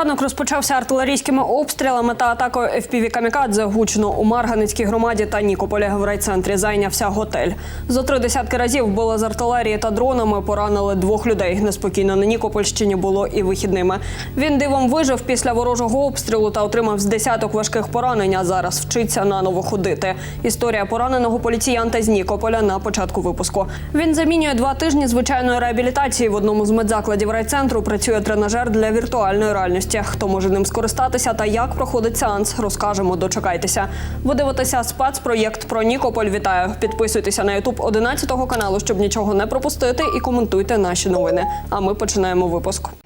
Ранок розпочався артилерійськими обстрілами та атакою FPV «Камікадзе» гучно у Марганицькій громаді та Нікополі в райцентрі зайнявся готель. Зо три десятки разів били з артилерії та дронами, поранили двох людей. Неспокійно на Нікопольщині було і вихідними. Він дивом вижив після ворожого обстрілу та отримав з десяток важких поранень. А зараз вчиться наново ходити. Історія пораненого поліціянта з Нікополя на початку випуску. Він замінює два тижні звичайної реабілітації в одному з медзакладів райцентру. Працює тренажер для віртуальної реальності. Хто може ним скористатися та як проходить сеанс, розкажемо. Дочекайтеся. Ви дивитеся спецпроєкт про Нікополь. Вітаю! Підписуйтеся на Ютуб 11 каналу, щоб нічого не пропустити, і коментуйте наші новини. А ми починаємо випуск.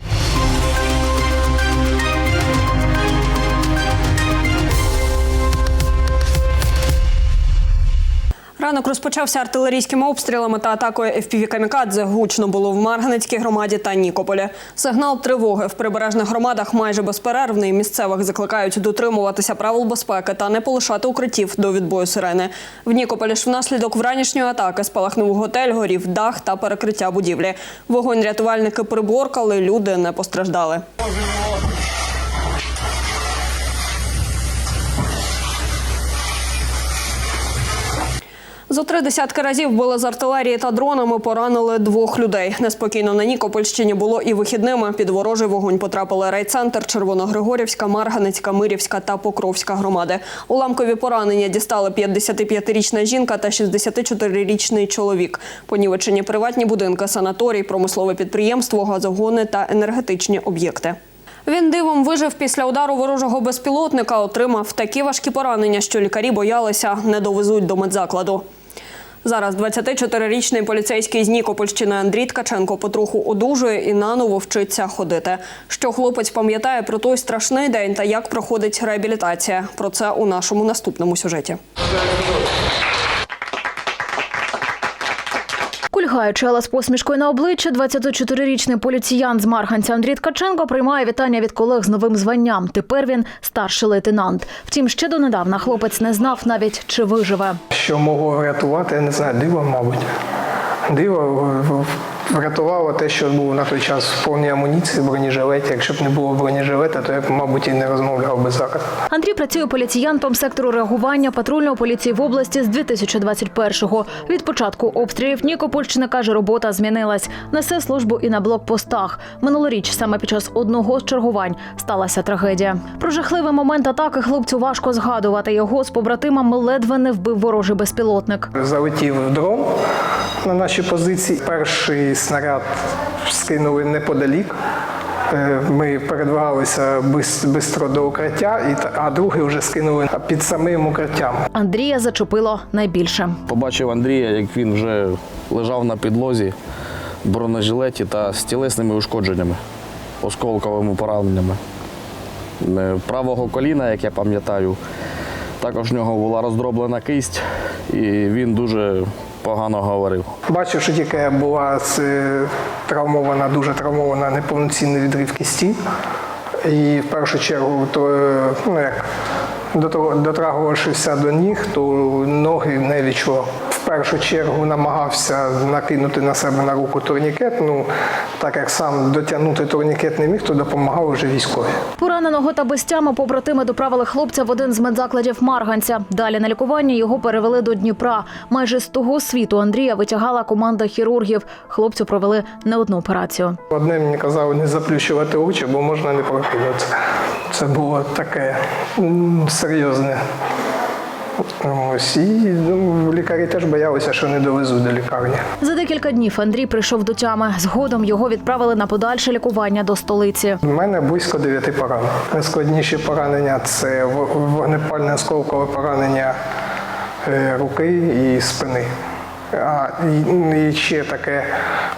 Ранок розпочався артилерійськими обстрілами та атакою FPV «Камікадзе». Гучно було в Марганицькій громаді та Нікополі. Сигнал тривоги в прибережних громадах майже безперервний. Місцевих закликають дотримуватися правил безпеки та не полишати укриттів до відбою сирени. В Нікополі ж внаслідок вранішньої атаки спалахнув готель, горів дах та перекриття будівлі. Вогонь рятувальники приборкали, люди не постраждали. Зо три десятки разів били з артилерії та дронами, поранили двох людей. Неспокійно на Нікопольщині було і вихідними. Під ворожий вогонь потрапили райцентр, Червоногригорівська, Марганицька, Мирівська та Покровська громади. Уламкові поранення дістали 55-річна жінка та 64-річний чоловік. Понівечені приватні будинки, санаторій, промислове підприємство, газогони та енергетичні об'єкти. Він дивом вижив після удару ворожого безпілотника, отримав такі важкі поранення, що лікарі боялися не довезуть до медзакладу. Зараз 24-річний поліцейський з Нікопольщини Андрій Ткаченко потроху одужує і наново вчиться ходити. Що хлопець пам'ятає про той страшний день та як проходить реабілітація. Про це у нашому наступному сюжеті. Кульгаючи, але з посмішкою на обличчя, 24-річний поліціян з Марганця Андрій Ткаченко приймає вітання від колег з новим званням. Тепер він старший лейтенант. Втім, ще донедавна хлопець не знав навіть, чи виживе. Що могло врятувати, я не знаю, диво, мабуть. Диво врятувало те, що був на той час в повній амуніції, бронежилеті. Якщо б не було бронежилета, то я б, мабуть, і не розмовляв би зараз. Андрій працює поліціянтом сектору реагування патрульної поліції в області з 2021-го. Від початку обстрілів Нікопольщини каже, робота змінилась. Несе службу і на блокпостах. Минулоріч саме під час одного з чергувань сталася трагедія. Про жахливий момент атаки хлопцю важко згадувати. Його з побратимами ледве не вбив ворожий безпілотник. Залетів дрон на наші позиції. Перший снаряд скинули неподалік. Е, Ми передвигалися швидко до укриття, а другий вже скинули під самим укриттям. Андрія зачепило найбільше. Побачив Андрія, як він вже лежав на підлозі бронежилеті та з тілесними ушкодженнями, осколковими пораненнями. Е, Правого коліна, як я пам'ятаю, також в нього була роздроблена кисть, і він дуже погано говорив. Бачив, що тільки була е, травмована, дуже травмована неповноцінний відрив кісті. І в першу чергу, то е, ну як дотрагувавшися до ніг, то ноги не відчував. Першу чергу намагався накинути на себе на руку турнікет. Ну так як сам дотягнути турнікет не міг, то допомагав вже військові. Пораненого та без тями побратими доправили хлопця в один з медзакладів Марганця. Далі на лікування його перевели до Дніпра. Майже з того світу Андрія витягала команда хірургів. Хлопцю провели не одну операцію. Одне мені казали не заплющувати очі, бо можна не прокинутися. Це було таке серйозне. Ось, і ну, лікарі теж боялися, що не довезуть до лікарні. За декілька днів Андрій прийшов до тями. Згодом його відправили на подальше лікування до столиці. У мене близько 9 поранень. Найскладніші поранення це вогнепальне осколкове поранення е, руки і спини. І ще таке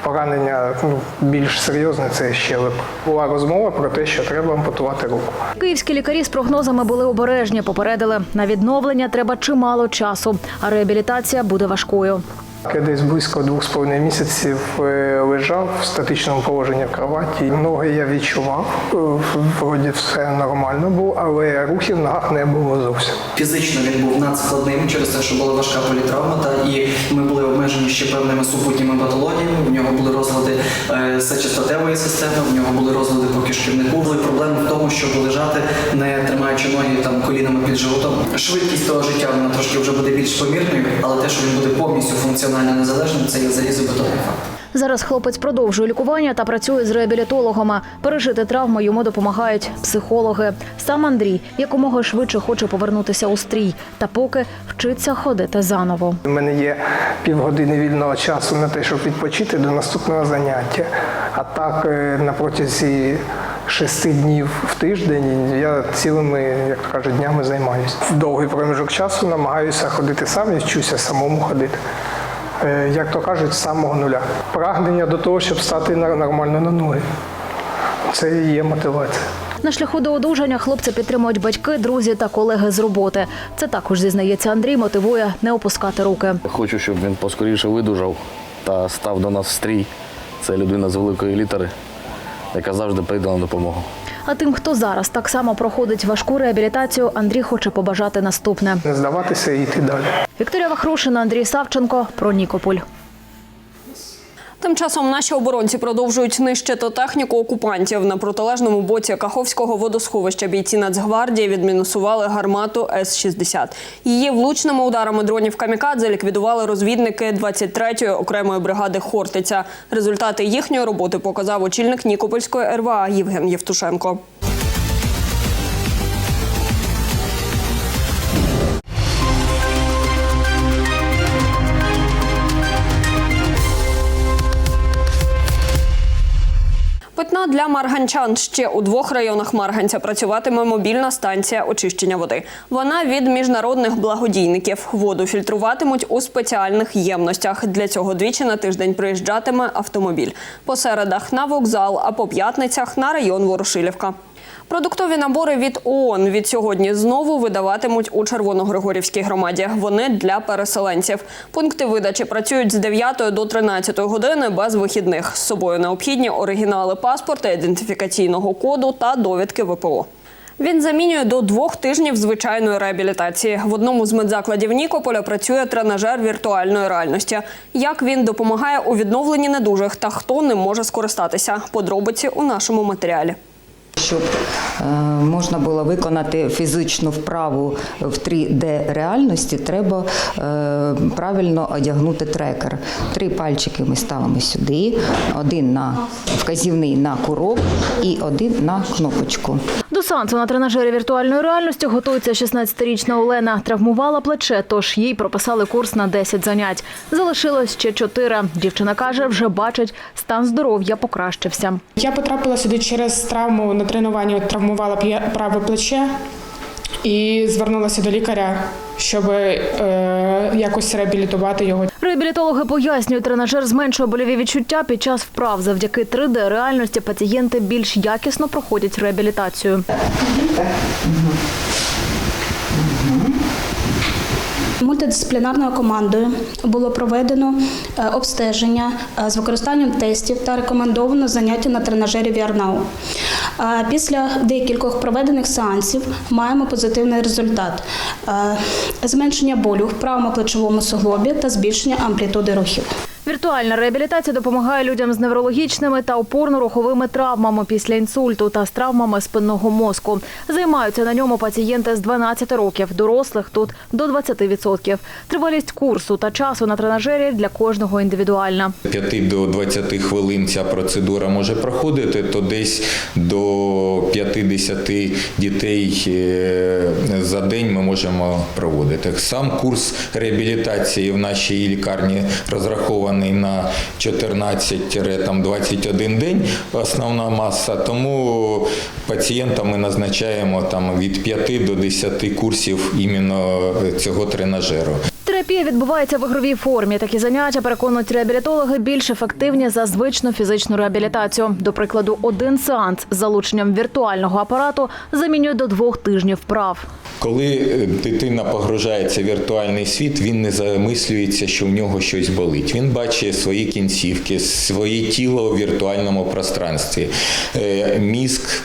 поранення ну, більш серйозне це щелеп. Була розмова про те, що треба ампутувати руку. Київські лікарі з прогнозами були обережні. Попередили, на відновлення треба чимало часу, а реабілітація буде важкою. Я десь близько двох з половиною місяців е, лежав в статичному положенні в кроваті. Ноги я відчував, е, вроді все нормально було, але рухів ногах не було зовсім. Фізично він був надскладним через те, що була важка політравма, і ми були обмежені ще певними супутніми патологіями. В нього були розлади е, системи, в нього були розлади по кишківнику. Були проблеми в тому, щоб лежати, не тримаючи ноги там колінами під животом. Швидкість того життя вона трошки вже буде більш помірною, але те, що він буде повністю функціонально незалежним, це є залізобетонний факт. Зараз хлопець продовжує лікування та працює з реабілітологами. Пережити травму йому допомагають психологи. Сам Андрій якомога швидше хоче повернутися у стрій, та поки вчиться ходити заново. У мене є півгодини вільного часу на те, щоб відпочити до наступного заняття. А так е, на протязі шести днів в тиждень я цілими, як то кажуть, днями займаюся. В довгий проміжок часу намагаюся ходити сам і вчуся самому ходити. Е, Як то кажуть, з самого нуля. Прагнення до того, щоб стати нормально на ноги. Це і є мотивація. На шляху до одужання хлопця підтримують батьки, друзі та колеги з роботи. Це також зізнається Андрій, мотивує не опускати руки. Хочу, щоб він поскоріше видужав та став до нас в стрій. Це людина з великої літери, яка завжди прийде на допомогу. А тим, хто зараз так само проходить важку реабілітацію, Андрій хоче побажати наступне. Не здаватися і йти далі. Вікторія Вахрушина, Андрій Савченко про Нікополь. Тим часом наші оборонці продовжують нищити техніку окупантів. На протилежному боці Каховського водосховища бійці Нацгвардії відмінусували гармату С-60. Її влучними ударами дронів «Камікадзе» ліквідували розвідники 23-ї окремої бригади «Хортиця». Результати їхньої роботи показав очільник Нікопольської РВА Євген Євтушенко. Питна для марганчан. Ще у двох районах Марганця працюватиме мобільна станція очищення води. Вона від міжнародних благодійників. Воду фільтруватимуть у спеціальних ємностях. Для цього двічі на тиждень приїжджатиме автомобіль. По середах на вокзал, а по п'ятницях на район Ворошилівка. Продуктові набори від ООН від сьогодні знову видаватимуть у Червоногригорівській громаді. Вони для переселенців. Пункти видачі працюють з 9 до 13 години без вихідних. З собою необхідні оригінали паспорта, ідентифікаційного коду та довідки ВПО. Він замінює до двох тижнів звичайної реабілітації. В одному з медзакладів Нікополя працює тренажер віртуальної реальності. Як він допомагає у відновленні недужих та хто ним може скористатися? Подробиці у нашому матеріалі. Щоб е, можна було виконати фізичну вправу в 3D реальності, треба е, правильно одягнути трекер. Три пальчики ми ставимо сюди, один на вказівний на курок і один на кнопочку. До сеансу на тренажері віртуальної реальності готується 16-річна Олена. Травмувала плече, тож їй прописали курс на 10 занять. Залишилось ще 4. Дівчина каже, вже бачить, стан здоров'я покращився. Я потрапила сюди через травму на тренуванні, от травмувала п'я- праве плече і звернулася до лікаря, щоб е, якось реабілітувати його. Реабілітологи пояснюють, тренажер зменшує больові відчуття під час вправ. Завдяки 3D реальності пацієнти більш якісно проходять реабілітацію. Мультидисциплінарною командою було проведено е, обстеження е, з використанням тестів та рекомендовано заняття на тренажері Віарнау. Після декількох проведених сеансів маємо позитивний результат: зменшення болю в правому плечовому суглобі та збільшення амплітуди рухів. Віртуальна реабілітація допомагає людям з неврологічними та опорно-руховими травмами після інсульту та з травмами спинного мозку. Займаються на ньому пацієнти з 12 років, дорослих тут до 20%. Тривалість курсу та часу на тренажері для кожного індивідуальна. 5 до 20 хвилин ця процедура може проходити, то десь до 50 дітей е, за день ми можемо проводити. Сам курс реабілітації в нашій лікарні розрахований на 14-21 день, основна маса, тому пацієнтам ми назначаємо там від 5 до 10 курсів іменно цього тренажеру. Терапія відбувається в ігровій формі. Такі заняття переконують реабілітологи більш ефективні за звичну фізичну реабілітацію. До прикладу, один сеанс з залученням віртуального апарату замінює до двох тижнів вправ. Коли е, дитина погружається в віртуальний світ, він не замислюється, що в нього щось болить. Він бачить свої кінцівки, своє тіло у віртуальному пространстві. Е, Мізк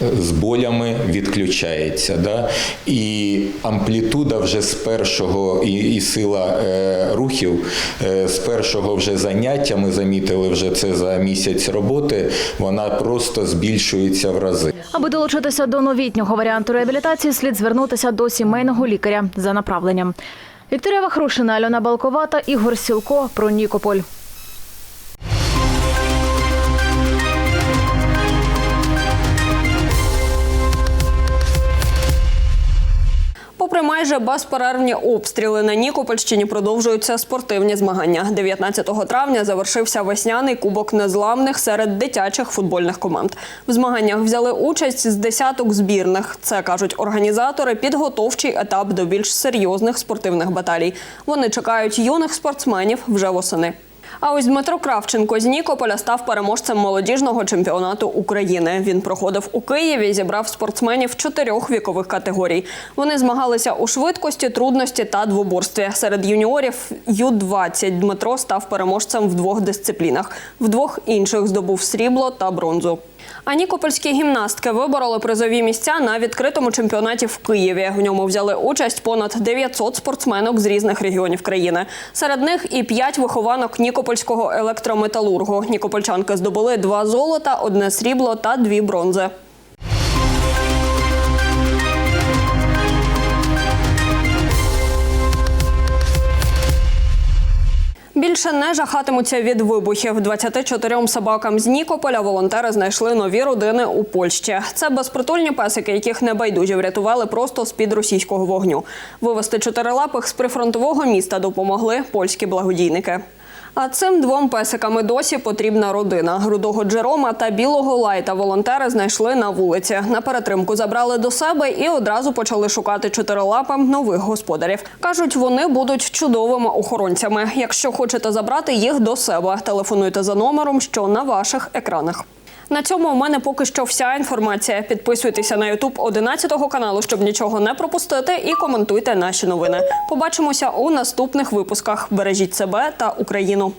з болями відключається. Да? І амплітуда вже з першого і, і сила е, рухів е, з першого вже заняття, ми замітили вже це за місяць роботи, вона просто збільшується в рази. Аби долучитися до новітнього варіанту реабілітації, слід звернутися до сімейного лікаря за направленням. Вікторія Вахрушина, Альона Балковата, Ігор Сілко про Нікополь. Попри майже безперервні обстріли на Нікопольщині продовжуються спортивні змагання. 19 травня завершився весняний кубок незламних серед дитячих футбольних команд. В змаганнях взяли участь з десяток збірних. Це кажуть організатори. Підготовчий етап до більш серйозних спортивних баталій. Вони чекають юних спортсменів вже восени. А ось Дмитро Кравченко з Нікополя став переможцем молодіжного чемпіонату України. Він проходив у Києві зібрав спортсменів чотирьох вікових категорій. Вони змагалися у швидкості, трудності та двоборстві. Серед юніорів Ю-20 Дмитро став переможцем в двох дисциплінах. В двох інших здобув срібло та бронзу. А нікопольські гімнастки вибороли призові місця на відкритому чемпіонаті в Києві. В ньому взяли участь понад 900 спортсменок з різних регіонів країни. Серед них і п'ять вихованок Нікопольського електрометалургу. Нікопольчанки здобули два золота, одне срібло та дві бронзи. Більше не жахатимуться від вибухів. 24 собакам з Нікополя волонтери знайшли нові родини у Польщі. Це безпритульні песики, яких небайдужі врятували просто з під російського вогню. Вивести чотирилапих з прифронтового міста допомогли польські благодійники. А цим двом песикам і досі потрібна родина. Грудого Джерома та білого лайта волонтери знайшли на вулиці. На перетримку забрали до себе і одразу почали шукати чотирилапам нових господарів. Кажуть, вони будуть чудовими охоронцями. Якщо хочете забрати їх до себе, телефонуйте за номером, що на ваших екранах. На цьому у мене поки що вся інформація. Підписуйтеся на Ютуб 11 каналу, щоб нічого не пропустити, і коментуйте наші новини. Побачимося у наступних випусках. Бережіть себе та Україну.